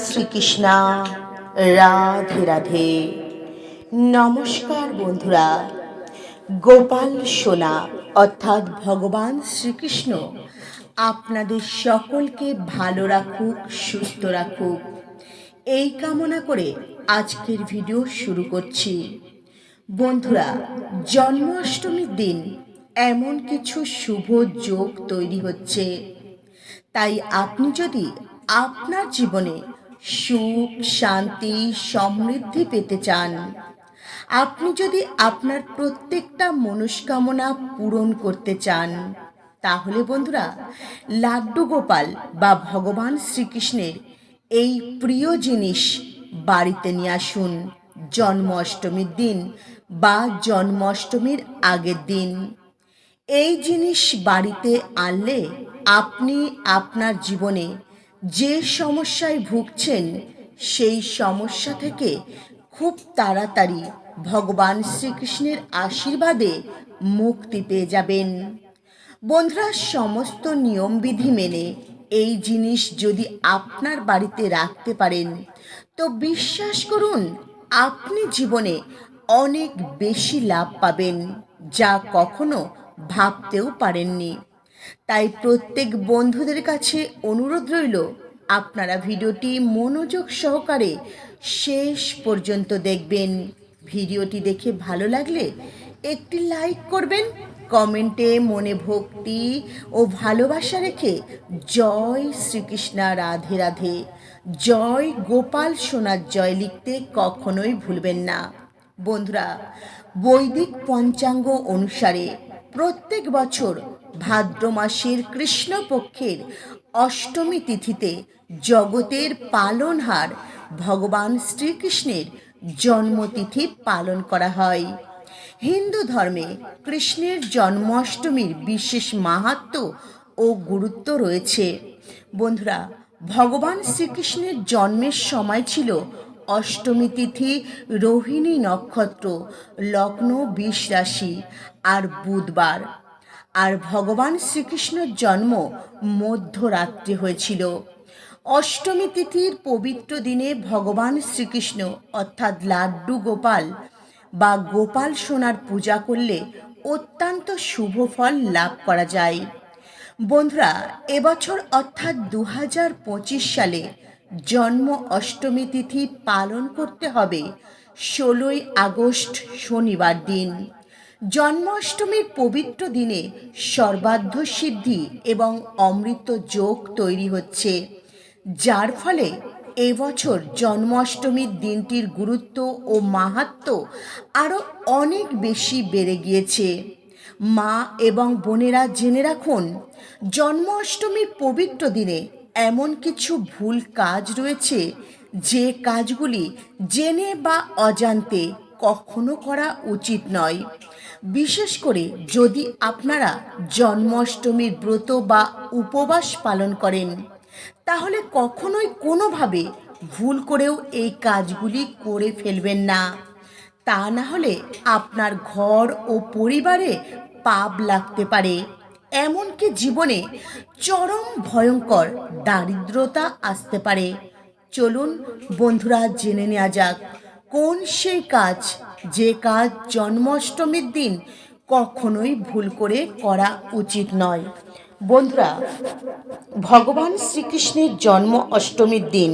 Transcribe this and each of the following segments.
শ্রীকৃষ্ণা, রাধে রাধে। নমস্কার বন্ধুরা, গোপাল সোনা অর্থাৎ ভগবান শ্রীকৃষ্ণ আপনাদের সকলকে ভালো রাখুক, সুস্থ রাখুক। এই কামনা করে আজকের ভিডিও শুরু করছি। বন্ধুরা, জন্মাষ্টমীর দিন এমন কিছু শুভ যোগ তৈরি হচ্ছে। তাই আপনি যদি আপনার জীবনে সুখ, শান্তি, সমৃদ্ধি পেতে চান। আপনি যদি আপনার প্রত্যেকটা মনস্কামনা পূরণ করতে চান, তাহলে বন্ধুরা, লাড্ডু গোপাল বা ভগবান শ্রীকৃষ্ণের এই প্রিয় জিনিস বাড়িতে নিয়ে আসুন জন্মাষ্টমীর দিন বা জন্মাষ্টমীর আগের দিন। এই জিনিস বাড়িতে আনলে আপনি আপনার জীবনে যে সমস্যায় ভুগছেন, সেই সমস্যা থেকে খুব তাড়াতাড়ি ভগবান শ্রীকৃষ্ণের আশীর্বাদে মুক্তি পেয়ে যাবেন। বন্ধুরা, সমস্ত নিয়মবিধি মেনে এই জিনিস যদি আপনার বাড়িতে রাখতে পারেন, তো বিশ্বাস করুন, আপনি জীবনে অনেক বেশি লাভ পাবেন, যা কখনো ভাবতেও পারেননি। তাই প্রত্যেক বন্ধুদের কাছে অনুরোধ রইল, আপনারা ভিডিওটি মনোযোগ সহকারে শেষ পর্যন্ত দেখবেন। ভিডিওটি দেখে ভালো লাগলে একটি লাইক করবেন, কমেন্টে মনে ভক্তি ও ভালোবাসা রেখে জয় শ্রীকৃষ্ণা রাধে রাধে, জয় গোপাল সোনার জয় লিখতে কখনোই ভুলবেন না। বন্ধুরা, বৈদিক পঞ্চাঙ্গ অনুসারে প্রত্যেক বছর ভাদ্র মাসের কৃষ্ণপক্ষের অষ্টমী তিথিতে জগতের পালনহার ভগবান শ্রীকৃষ্ণের জন্মতিথি পালন করা হয়। হিন্দু ধর্মে কৃষ্ণের জন্মাষ্টমীর বিশেষ মাহাত্ম ও গুরুত্ব রয়েছে। বন্ধুরা, ভগবান শ্রীকৃষ্ণের জন্মের সময় ছিল অষ্টমী তিথি, রোহিণী নক্ষত্র, লগ্ন, বিষ রাশি আর বুধবার। আর ভগবান শ্রীকৃষ্ণের জন্ম মধ্যরাত্রে হয়েছিল। অষ্টমী তিথির পবিত্র দিনে ভগবান শ্রীকৃষ্ণ, অর্থাৎ লাড্ডু গোপাল বা গোপাল সোনার পূজা করলে অত্যন্ত শুভ ফল লাভ করা যায়। বন্ধুরা, এবছর অর্থাৎ দু হাজার পঁচিশ সালে জন্ম অষ্টমী তিথি পালন করতে হবে ষোলোই আগস্ট শনিবার দিন। জন্মাষ্টমীর পবিত্র দিনে সর্বাধ্য সিদ্ধি এবং অমৃত যোগ তৈরি হচ্ছে, যার ফলে এবছর জন্মাষ্টমীর দিনটির গুরুত্ব ও মাহাত্ম আরও অনেক বেশি বেড়ে গিয়েছে। মা এবং বোনেরা জেনে রাখুন, জন্মাষ্টমীর পবিত্র দিনে এমন কিছু ভুল কাজ রয়েছে, যে কাজগুলি জেনে বা অজান্তে কখনো করা উচিত নয়। বিশেষ করে যদি আপনারা জন্মাষ্টমীর ব্রত বা উপবাস পালন করেন, তাহলে কখনোই কোনোভাবে ভুল করেও এই কাজগুলি করে ফেলবেন না। তা না হলে আপনার ঘর ও পরিবারে পাপ লাগতে পারে। এমনকি জীবনে চরম ভয়ঙ্কর দারিদ্রতা আসতে পারে। চলুন বন্ধুরা, জেনে নেওয়া যাক। কোন সেই কাজ যে কাজ জন্মাষ্টমীর দিন কখনোই ভুল করে করা উচিত নয়। বন্ধুরা, ভগবান শ্রীকৃষ্ণের জন্ম অষ্টমীর দিন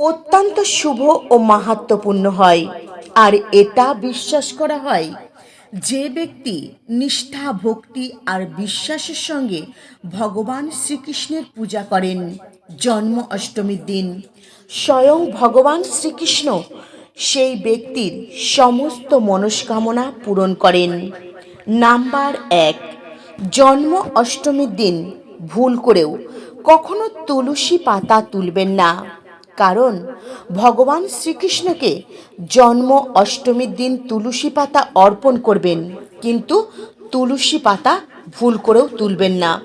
অত্যন্ত শুভ ও মাহাত্মপূর্ণ হয় আর এটা বিশ্বাস করা হয় যে ব্যক্তি নিষ্ঠা, ভক্তি আর বিশ্বাসের সঙ্গে ভগবান শ্রীকৃষ্ণের পূজা করেন। জন্ম অষ্টমীর দিন। স্বয়ং ভগবান শ্রীকৃষ্ণ সেই ব্যক্তির সমস্ত মনস্কামনা পূরণ করেন। নাম্বার এক, জন্ম অষ্টমীর দিন ভুল করেও কখনো তুলসী পাতা তুলবেন না। কারণ ভগবান শ্রীকৃষ্ণকে জন্ম অষ্টমীর দিন তুলসী পাতা অর্পণ করবেন, কিন্তু তুলসী পাতা ভুল করেও তুলবেন না।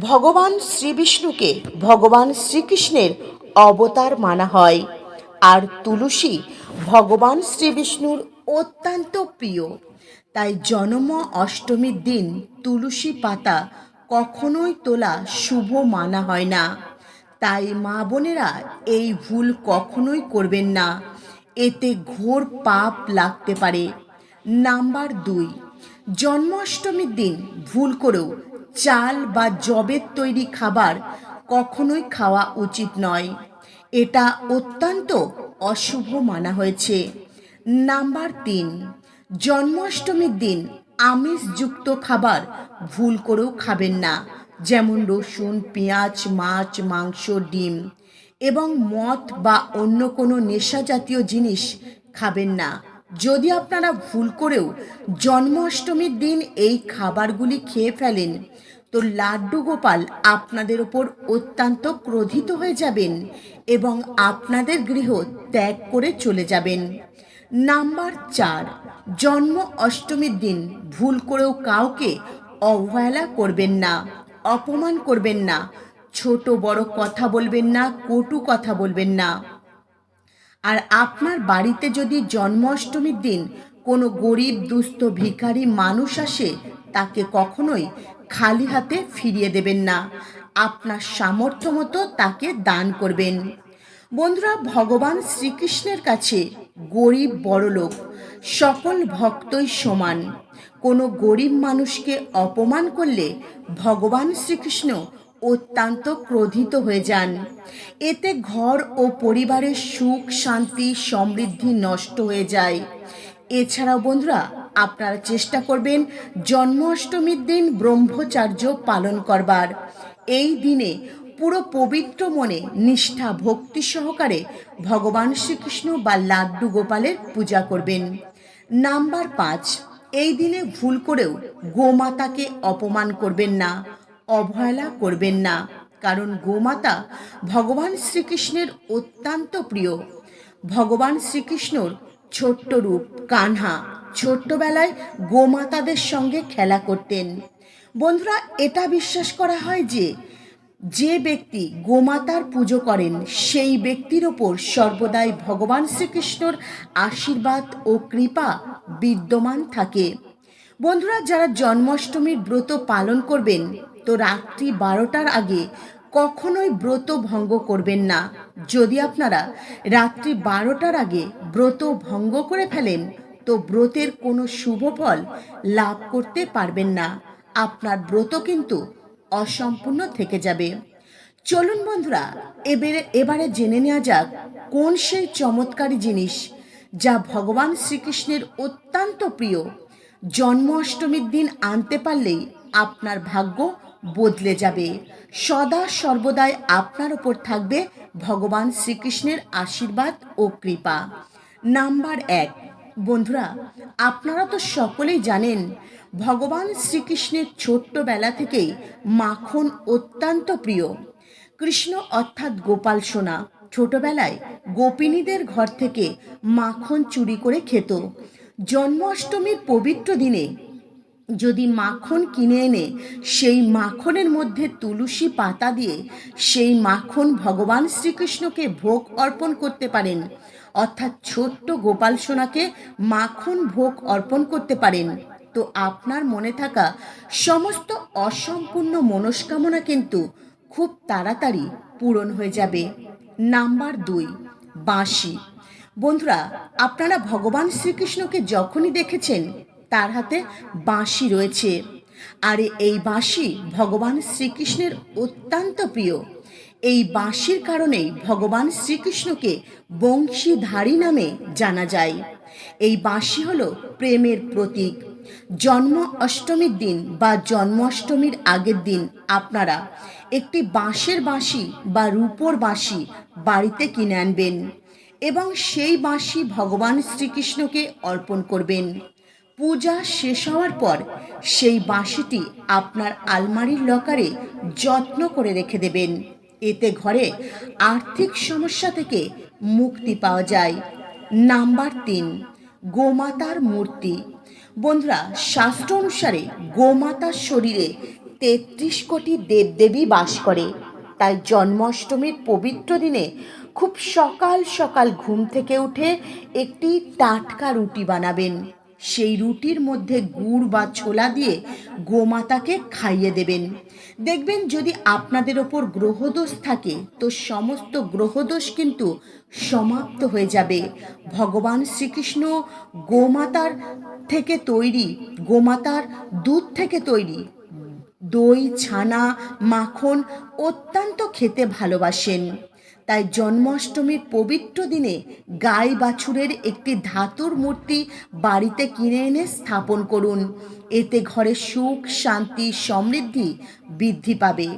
ভগবান শ্রীবিষ্ণুকে ভগবান শ্রীকৃষ্ণের অবতার মানা হয়। আর তুলসী ভগবান শ্রীবিষ্ণুর অত্যন্ত প্রিয়। তাই জন্ম অষ্টমীর দিন তুলসী পাতা কখনোই তোলা শুভ মানা হয় না। তাই মা বোনেরা এই ভুল কখনোই করবেন না। এতে ঘোর পাপ লাগতে পারে। নাম্বার দুই, জন্মাষ্টমীর দিন ভুল করেও চাল বা জবের তৈরি খাবার কখনোই খাওয়া উচিত নয়। এটা অত্যন্ত অশুভ মানা হয়েছে। নাম্বার তিন, জন্মাষ্টমীর দিন আমিষযুক্ত খাবার ভুল করেও খাবেন না, যেমন রসুন, পেঁয়াজ, মাছ, মাংস, ডিম এবং মদ বা অন্য কোনো নেশা জাতীয় জিনিস খাবেন না। যদি আপনারা ভুল করেও জন্মাষ্টমীর দিন এই খাবারগুলি খেয়ে ফেলেন, তো লাড্ডু গোপাল আপনাদের ওপর অত্যন্ত ক্রোধিত হয়ে যাবেন এবং আপনাদের গৃহ ত্যাগ করে চলে যাবেন। নাম্বার চার, জন্ম অষ্টমীর দিন ভুল করেও কাউকে অবহেলা করবেন না, অপমান করবেন না, ছোট বড় কথা বলবেন না, কটু কথা বলবেন না। আর আপনার বাড়িতে যদি জন্মাষ্টমীর দিন কোনো গরিব, দুস্থ, ভিখারি মানুষ আসে, তাকে কখনোই খালি হাতে ফিরিয়ে দেবেন না। আপনার সামর্থ্য মতো তাকে দান করবেন। বন্ধুরা, ভগবান শ্রীকৃষ্ণের কাছে গরিব বড়লোক সকল ভক্তই সমান। কোনো গরিব মানুষকে অপমান করলে ভগবান শ্রীকৃষ্ণ অত্যন্ত ক্রোধিত হয়ে যান। এতে ঘর ও পরিবারের সুখ, শান্তি, সমৃদ্ধি নষ্ট হয়ে যায়। এছাড়াও বন্ধুরা, আপনারা চেষ্টা করবেন জন্মাষ্টমীর দিন ব্রহ্মচার্য পালন করবার। এই দিনে পুরো পবিত্র মনে নিষ্ঠা, ভক্তি সহকারে ভগবান শ্রীকৃষ্ণ বা লাড্ডু গোপালের পূজা করবেন। নাম্বার পাঁচ, এই দিনে ভুল করেও গোমাতাকে অপমান করবেন না। অবহেলা করবেন না। কারণ গোমাতা ভগবান শ্রীকৃষ্ণের অত্যন্ত প্রিয়। ভগবান শ্রীকৃষ্ণর ছোট্ট রূপ কানহা ছোট্টবেলায় গোমাতাদের সঙ্গে খেলা করতেন। বন্ধুরা, এটা বিশ্বাস করা হয় যে যে ব্যক্তি গোমাতার পুজো করেন, সেই ব্যক্তির ওপর সর্বদাই ভগবান শ্রীকৃষ্ণর আশীর্বাদ ও কৃপা বিদ্যমান থাকে। বন্ধুরা, যারা জন্মাষ্টমীর ব্রত পালন করবেন তো রাত্রি বারোটার আগে কখনোই ব্রত ভঙ্গ করবেন না। যদি আপনারা রাত্রি বারোটার আগে ব্রত ভঙ্গ করে ফেলেন, তো ব্রতের কোনো শুভ ফল লাভ করতে পারবেন না। আপনার ব্রত কিন্তু অসম্পূর্ণ থেকে যাবে। চলুন বন্ধুরা, এবারে এবারে জেনে নেওয়া যাক কোন সেই চমৎকারী জিনিস যা ভগবান শ্রীকৃষ্ণের অত্যন্ত প্রিয়। জন্মাষ্টমীর দিন আনতে পারলেই আপনার ভাগ্য বদলে যাবে। সদা সর্বদাই আপনার ওপর থাকবে ভগবান শ্রীকৃষ্ণের আশীর্বাদ ও কৃপা। নাম্বার এক। বন্ধুরা, আপনারা তো সকলেই জানেন, ভগবান শ্রীকৃষ্ণের ছোট্টবেলা থেকেই মাখন অত্যন্ত প্রিয়। কৃষ্ণ অর্থাৎ গোপাল সোনা ছোটবেলায় গোপিনীদের ঘর থেকে মাখন চুরি করে খেত। জন্মাষ্টমীর পবিত্র দিনে যদি মাখন কিনে এনে সেই মাখনের মধ্যে তুলসী পাতা দিয়ে সেই মাখন ভগবান শ্রীকৃষ্ণকে ভোগ অর্পণ করতে পারেন, অর্থাৎ ছোট্ট গোপাল সোনাকে মাখন ভোগ অর্পণ করতে পারেন, তো আপনার মনে থাকা সমস্ত অসম্পূর্ণ মনস্কামনা কিন্তু খুব তাড়াতাড়ি পূরণ হয়ে যাবে। নাম্বার দুই, বাঁশি। বন্ধুরা, আপনারা ভগবান শ্রীকৃষ্ণকে যখনই দেখেছেন তার হাতে বাঁশি রয়েছে। আর এই বাঁশি ভগবান শ্রীকৃষ্ণের অত্যন্ত প্রিয়। এই বাঁশির কারণেই ভগবান শ্রীকৃষ্ণকে বংশীধারী নামে জানা যায়। এই বাঁশি হল প্রেমের প্রতীক। জন্ম অষ্টমীর দিন বা জন্মাষ্টমীর আগের দিন আপনারা একটি বাঁশের বাঁশি বা রূপোর বাঁশি বাড়িতে কিনে আনবেন এবং সেই বাঁশি ভগবান শ্রীকৃষ্ণকে অর্পণ করবেন। পূজা শেষ হওয়ার পর সেই বাঁশিটি আপনার আলমারির লকারে যত্ন করে রেখে দেবেন। এতে ঘরে আর্থিক সমস্যা থেকে মুক্তি পাওয়া যায়। নাম্বার তিন, গোমাতার মূর্তি। বন্ধুরা, শাস্ত্র অনুসারে গোমাতার শরীরে তেত্রিশ কোটি দেবদেবী বাস করে। তাই জন্মাষ্টমীর পবিত্র দিনে খুব সকাল সকাল ঘুম থেকে উঠে একটি টাটকা রুটি বানাবেন। সেই রুটির মধ্যে গুড় বা ছোলা দিয়ে গোমাতাকে খাইয়ে দেবেন। দেখবেন যদি আপনাদের ওপর গ্রহদোষ থাকে, তো সমস্ত গ্রহদোষ কিন্তু সমাপ্ত হয়ে যাবে। ভগবান শ্রীকৃষ্ণ গোমাতার থেকে তৈরি, গোমাতার দুধ থেকে তৈরি দই, ছানা, মাখন অত্যন্ত খেতে ভালোবাসেন। তাই জন্মাষ্টমীর পবিত্র দিনে গাই বাছুরের একটি ধাতুর মূর্তি বাড়িতে কিনে এনে স্থাপন করুন। এতে ঘরে সুখ, শান্তি, সমৃদ্ধি বৃদ্ধি পাবে।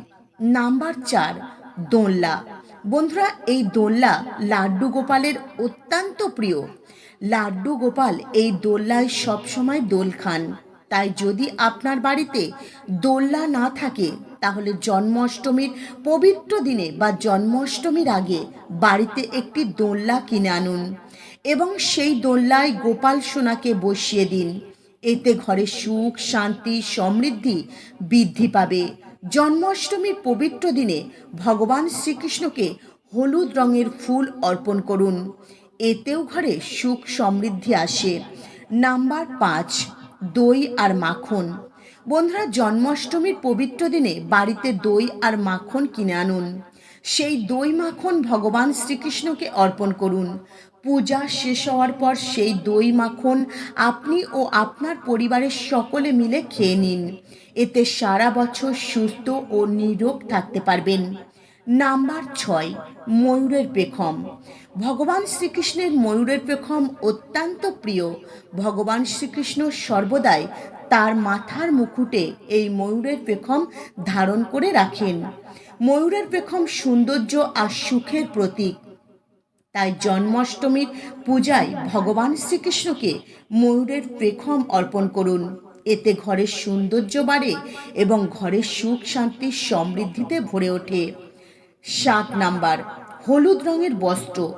নাম্বার চার দোলনা বন্ধুরা, এই দোলনা লাড্ডু গোপালের অত্যন্ত প্রিয়। লাড্ডু গোপাল এই দোলনায় সবসময় দোল খান। তাই যদি আপনার বাড়িতে দোলনা না থাকে, তাহলে জন্মাষ্টমীর পবিত্র দিনে বা জন্মাষ্টমীর আগে বাড়িতে একটি দোলনা কিনে আনুন এবং সেই দোলনায় গোপাল সোনাকে বসিয়ে দিন। এতে ঘরে সুখ, শান্তি, সমৃদ্ধি বৃদ্ধি পাবে। জন্মাষ্টমীর পবিত্র দিনে ভগবান শ্রীকৃষ্ণকে হলুদ রঙের ফুল অর্পণ করুন। এতেও ঘরে সুখ সমৃদ্ধি আসে। নাম্বার পাঁচ দই আর মাখন। বন্ধুরা, জন্মাষ্টমীর পবিত্র দিনে বাড়িতে দই আর মাখন কিনে আনুন। সেই দই মাখন ভগবান শ্রীকৃষ্ণকে অর্পণ করুন। পূজা শেষ হওয়ার পর সেই দই মাখন আপনি ও আপনার পরিবারের সকলে মিলে খেয়ে নিন। এতে সারা বছর সুস্থ ও নিরোগ থাকতে পারবেন। নাম্বার ছয়, ময়ূরের পেখম। ভগবান শ্রীকৃষ্ণের ময়ূরের পেখম অত্যন্ত প্রিয় ভগবান শ্রীকৃষ্ণ সর্বদাই তার মাথার মুকুটে এই ময়ূরের পেখম ধারণ করে রাখেন। ময়ূরের পেখম সৌন্দর্য আর সুখের প্রতীক। তাই জন্মাষ্টমীর পূজায় ভগবান শ্রীকৃষ্ণকে ময়ূরের পেখম অর্পণ করুন। এতে ঘরের সৌন্দর্য বাড়ে এবং ঘরের সুখ শান্তি সমৃদ্ধিতে ভরে ওঠে। সাত নাম্বার হলুদ রঙের বস্ত্র।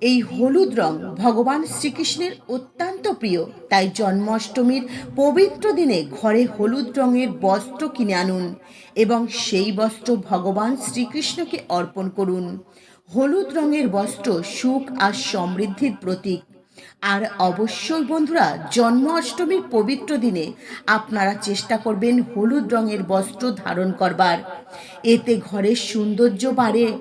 এই হলুদ রং ভগবান শ্রীকৃষ্ণের অত্যন্ত প্রিয়। তাই জন্মাষ্টমীর পবিত্র দিনে ঘরে হলুদ রঙের বস্ত্র কিনে আনুন এবং সেই বস্ত্র ভগবান শ্রীকৃষ্ণকে অর্পণ করুন। হলুদ রঙের বস্ত্র সুখ আর সমৃদ্ধির প্রতীক। আর অবশ্যই বন্ধুরা, জন্মাষ্টমীর পবিত্র দিনে আপনারা চেষ্টা করবেন হলুদ রঙের বস্ত্র ধারণ করবার। এতে ঘরের সৌন্দর্য বাড়ে।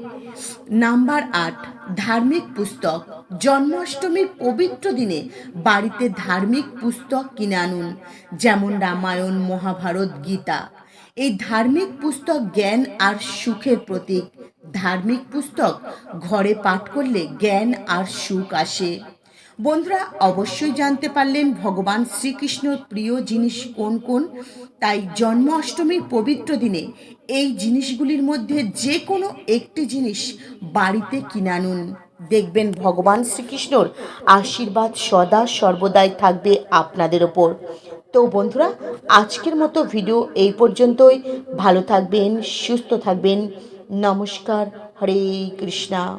নাম্বার আট, ধার্মিক পুস্তক। জন্মাষ্টমীর পবিত্র দিনে বাড়িতে ধার্মিক পুস্তক কিনে আনুন, যেমন রামায়ণ, মহাভারত, গীতা। এই ধার্মিক পুস্তক জ্ঞান আর সুখের প্রতীক। ধার্মিক পুস্তক ঘরে পাঠ করলে জ্ঞান আর সুখ আসে। বন্ধুরা, অবশ্যই জানতে পারলেন ভগবান শ্রীকৃষ্ণর প্রিয় জিনিস কোন কোন। তাই জন্মাষ্টমীর পবিত্র দিনে এই জিনিসগুলির মধ্যে যে কোনো একটি জিনিস বাড়িতে কিনে আনুন। দেখবেন ভগবান শ্রীকৃষ্ণর আশীর্বাদ সদা সর্বদাই থাকবে আপনাদের ওপর। তো বন্ধুরা, আজকের মতো ভিডিও এই পর্যন্তই। ভালো থাকবেন, সুস্থ থাকবেন। নমস্কার, হরে কৃষ্ণা।